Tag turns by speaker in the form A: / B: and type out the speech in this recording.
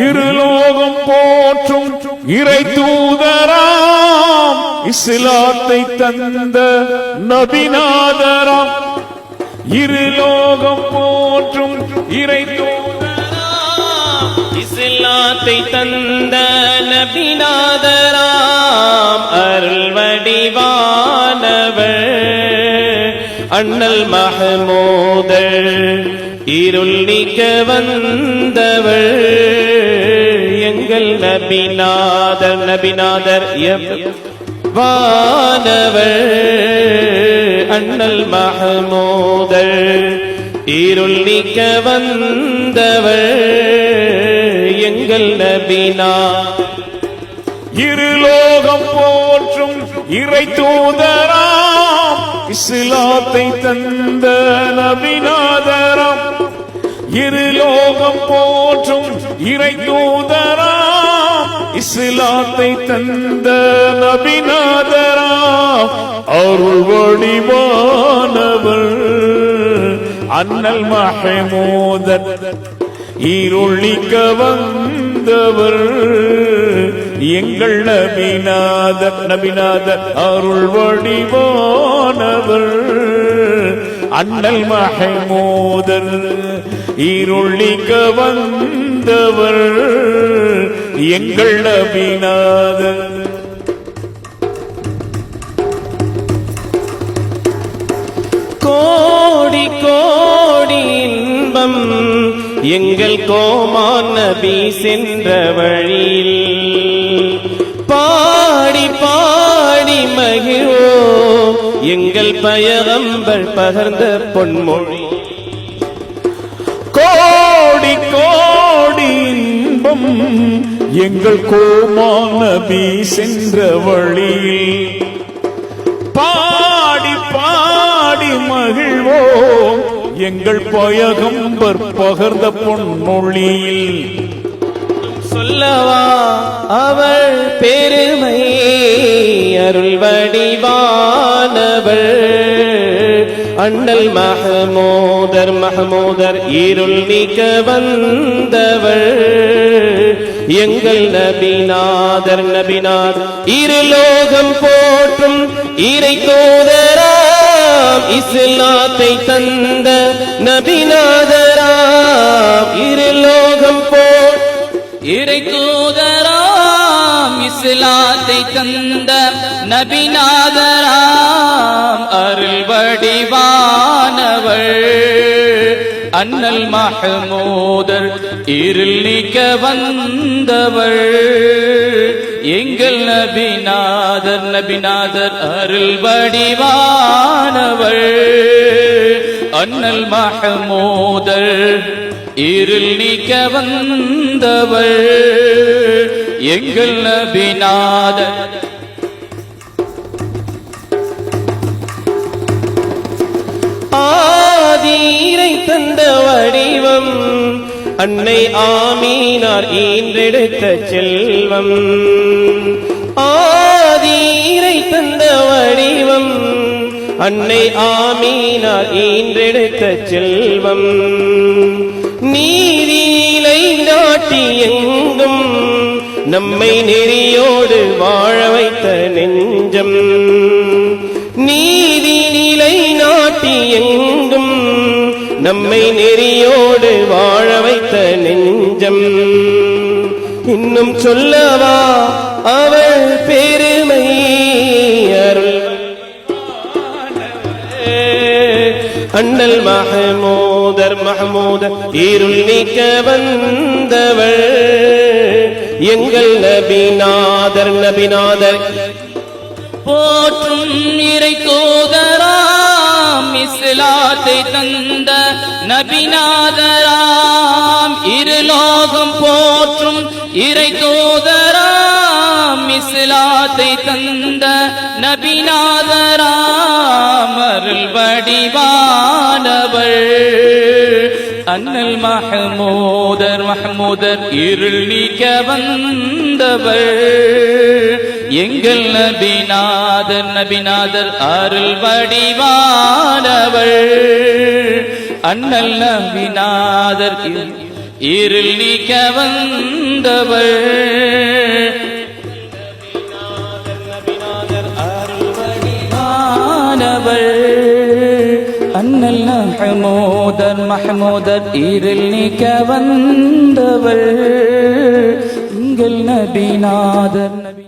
A: இருலோகம் போற்றும் இறை தூதராம் இஸ்லாத்தை தந்த நபிநாதராம். இருலோகம் போற்றும் இறை தூதராம்
B: இஸ்லாத்தை தந்த நபிநாதராம். அருள் வடிவானவர் அண்ணல் மஹமூதர் இருள் நீக்க வந்தவர். நபிநாதர் நபிநாதர் வானவர் அண்ணல் மகமோதர் இருள் நீக்க வந்தவர் எங்கள் நபினா.
A: இருலோகம் போற்றும் இறை தூதராம் இஸ்லாத்தை தந்த நபிநாதராம். இருலோகம் போற்றும் இறை தூதராம் இஸ்லாத்தை தந்த நபிநாதரா அருள் வடிவானவர். அண்ணல் மஹமூதன் ஈரொழிக்க வந்தவர். எங்கள் நபிநாதர் நபிநாதர் அருள் வடிவானவர். அண்ணல் மஹமூதர் ஈரொழிக்க வந்தவர். எங்கள் நபிநாதர்
B: கோடி கோடி இன்பம் எங்கள் கோமான் நபி சென்ற வழியில். பாடி பாடி மகிழோ எங்கள் பயகம்பர் பகர்ந்த பொன்மொழி.
A: கோடி கோடி இன்பம் எங்கள் கோமான நபி சென்ற வழியில் பாடி பாடி மகிழ்வோம். எங்கள் பயகம்பர் பகர்ந்த பொன்மொழியில்.
B: சொல்லவா அவள் பெருமை அருள் வடிவானவள். அண்ணல் மஹமூதர் மஹமூதர் இருள் நீக்க வந்தவள். எங்கள் நபிநாதர் நபினார் இருலோகம் போற்றும் இறை தோதராம் இஸ்லாத்தை தந்த நபிநாதராம் இருலோகம் போ
C: இறை தூதராம் இஸ்லாத்தை தந்த நபிநாதராம் அருள் வடிவானவள் அண்ணல் மகமோதர் இருள் நீக்க வந்தவள். எங்கள் நபிநாதர் நபிநாதர் அருள் வடிவானவள். அண்ணல் மகமோதர் இருள் நீக்க வந்தவள். எங்கள் நபிநாதர்
B: அன்னை ஆமீனார் ஈன்றெடுத்த செல்வம். ஆதீரை தந்த வடிவம். அன்னை ஆமீனார் ஈன்றெடுத்த செல்வம். நீதியிலை நாட்டி எங்கும் நம்மை நெறியோடு வாழ வைத்த நெஞ்சம். நீதி நிலை நாட்டி எங்கும் நம்மை நெஞ்சம். இன்னும் சொல்லவா? அவள் பெருமை அருள். அண்ணல் மஹமூதர் மஹமூதர் இருள் நீக்க வந்தவள். எங்கள் நபிநாதர் நபிநாதர்.
C: போற்றும் இறை தூதராம் இஸ்லாத்தை தந்த நபிநாதராம் இருலோகம் போற்றும் இறை தூதராம் இஸ்லாத்தை தந்த நபிநாதராம் அருள் வடிவானவள் அண்ணல் மஹமூதர் மஹமூதர் இருள் நீக்க வந்தவர். எங்கள் நபிநாதர் நபிநாதர் அருள் வடிவானவர். அண்ணல் நபிநாதர் இருள் நீக்க வந்தவர். அண்ணல் மஹமூதர் மஹமூதர் ஈரில் நீக்க வந்தவர் எங்கள் நபிநாதர் நபி